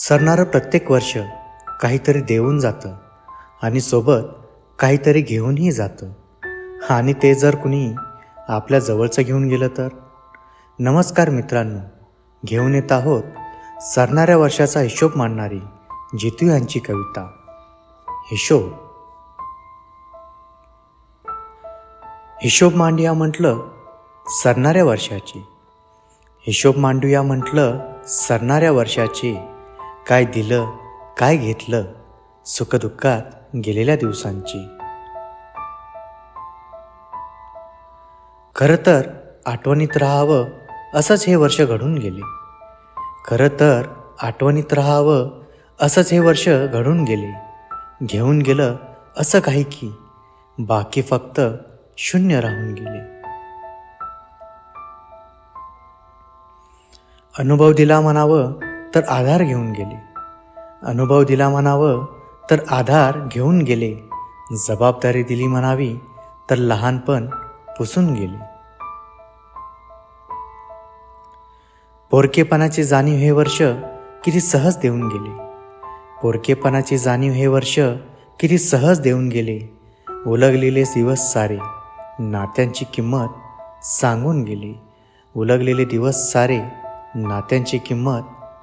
सरणारं प्रत्येक वर्ष काहीतरी देऊन जातं आणि सोबत काहीतरी घेऊनही जातं. आणि ते जर कुणी आपल्या जवळचं घेऊन गेलं तर? नमस्कार मित्रांनो घेऊन येत आहोत सरणाऱ्या वर्षाचा हिशोब मांडणारी जितू यांची कविता. हिशोब. हिशोब मांडूया म्हटलं सरणाऱ्या वर्षाची. हिशोब मांडूया म्हटलं सरणाऱ्या वर्षाची. काय दिलं काय घेतलं सुखदुःखात गेलेल्या दिवसांची. खरं तर आठवणीत राहावं असंच हे वर्ष घडून गेले. खरं तर आठवणीत राहावं असंच हे वर्ष घडून गेले. घेऊन गेलं असं काही की बाकी फक्त शून्य राहून गेले. अनुभव दिला म्हणावं तर आधार घेऊन गेले. अनुभव दिला म्हणावं तर आधार घेऊन गेले. जबाबदारी दिली म्हणावी तर लहानपण पुसून गेले. पोरकेपणाची जाणीव हे वर्ष किती सहज देऊन गेले. पोरकेपणाची जाणीव हे वर्ष किती सहज देऊन गेले. उलगलेले दिवस सारे नात्यांची किंमत सांगून गेली. उलगलेले दिवस सारे नात्यांची किंमत